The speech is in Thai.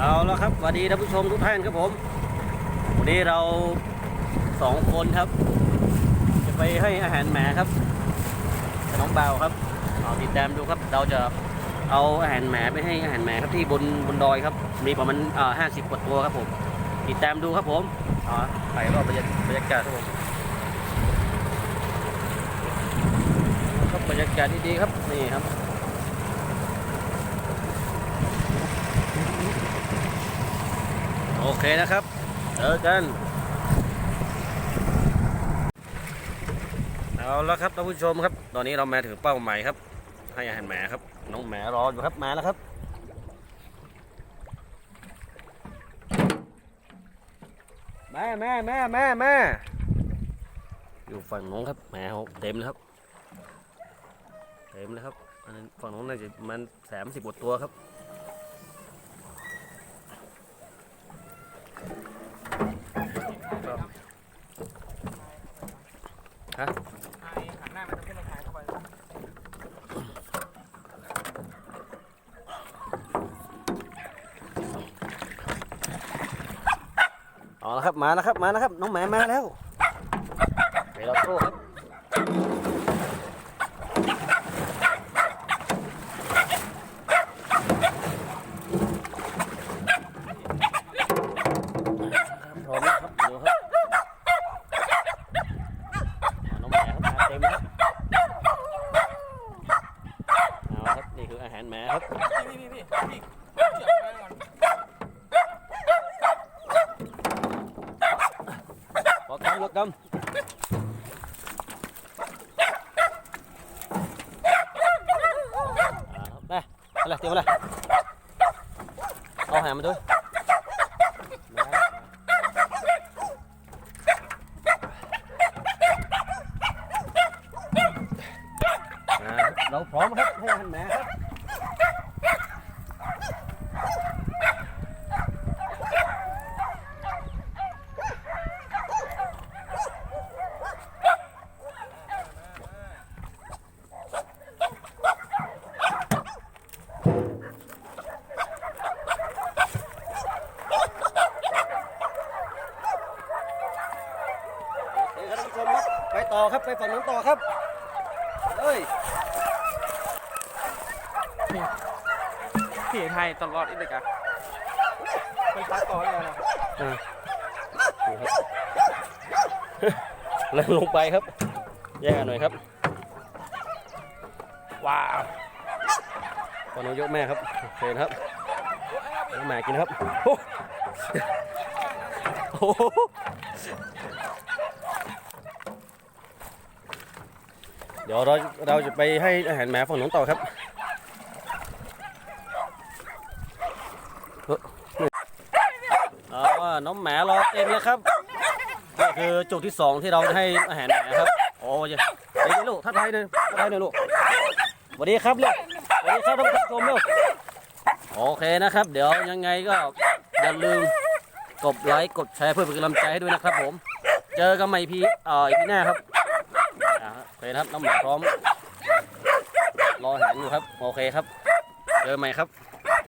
เอาแล้วครับสวัสดีท่านผู้ชมทุกท่านครับผม วันนี้เราสองคนครับ จะไปให้อาหารหมาครับน้องเบาครับเอาติดตามดูครับ เราจะเอาอาหารหมาไปให้อาหารหมาครับที่บนบนดอยครับ มีประมาณอ่าห้าสิบกว่าตัวครับผม ติดตามดูครับผมอ๋อถ่ายรอบบรรยากบรรยากาศครับผมครับบรรยากาศดีๆครับนี่ครับ โอ เคนะครับเจอกัน เอาแล้วครับท่านผู้ชมครับ ตอนนี้เรามาถึงเป้าหมายครับ ให้อาหารหมครับ น้องหมรออยู่ครับมาแล้วครับแม่แม่แม่แม่แม่อยู่ฝั่งน้นครับแมเต็มเลยครับเต็มเลยครับอันนั้นฝั่งน้นน่าจะมันสามสิบกว่าตัวครับ ฮะหันหน้ามันจะขึ้นมาถ่ายเข้าไปเอาละครับมาแล้วครับมาแล้วครับ น้องแหม่มาแล้วไปเราโซ่ครับพร้อมแล้วครับดูครับน้องแหม่ครับมาเต็มครับเอาละครับนี่คืออาหารแหม่ครับ พี่พี่พี่พี่เชือกไปก่อน ขอกำรถกำไปอะไรเตรียมอะไรเอาแหมมาด้วยเราพร้อมครับให้อาหารแหมครับ โอเคครับท่านผู้ชมครับไป ต่อครับไปฝั่งนู้นต่อครับเอ้ยพี่ไทยตลอดอีกเลยกันเป็นพักก่อนเลยนะดูครับแล้วลงไปครับ แยกกันหน่อยครับ ว้าวตอนนี้ยกแม่ครับเชิญครับน้องแม่กินครับ โอ้โห ดี๋ยวเราเราจะไปให้อาหารแมวฝั่งนู้นต่อครับเอ้อน้องแหมรอเต็มเลยครับนี่คือจุดที่สองที่เราจะให้อาหารแหมครับ โอ้ยเดี๋ยวลูกทักทายหน่อยทักทายหน่อยลูกสวัสดีครับลูกสวัสดีครับท่านผู้ชมลูกโอเคนะครับ เดี๋ยวยังไงก็อย่าลืมกดไลค์กดแชร์เพื่อเป็นกำลังใจให้ด้วยนะครับผม เจอกันใหม่พีเอ่ออีพีหน้าครับ เคนะครับน้องหมาพร้อม รออาหารอยู่ครับ โอเคครับ เจอกันใหม่ครับ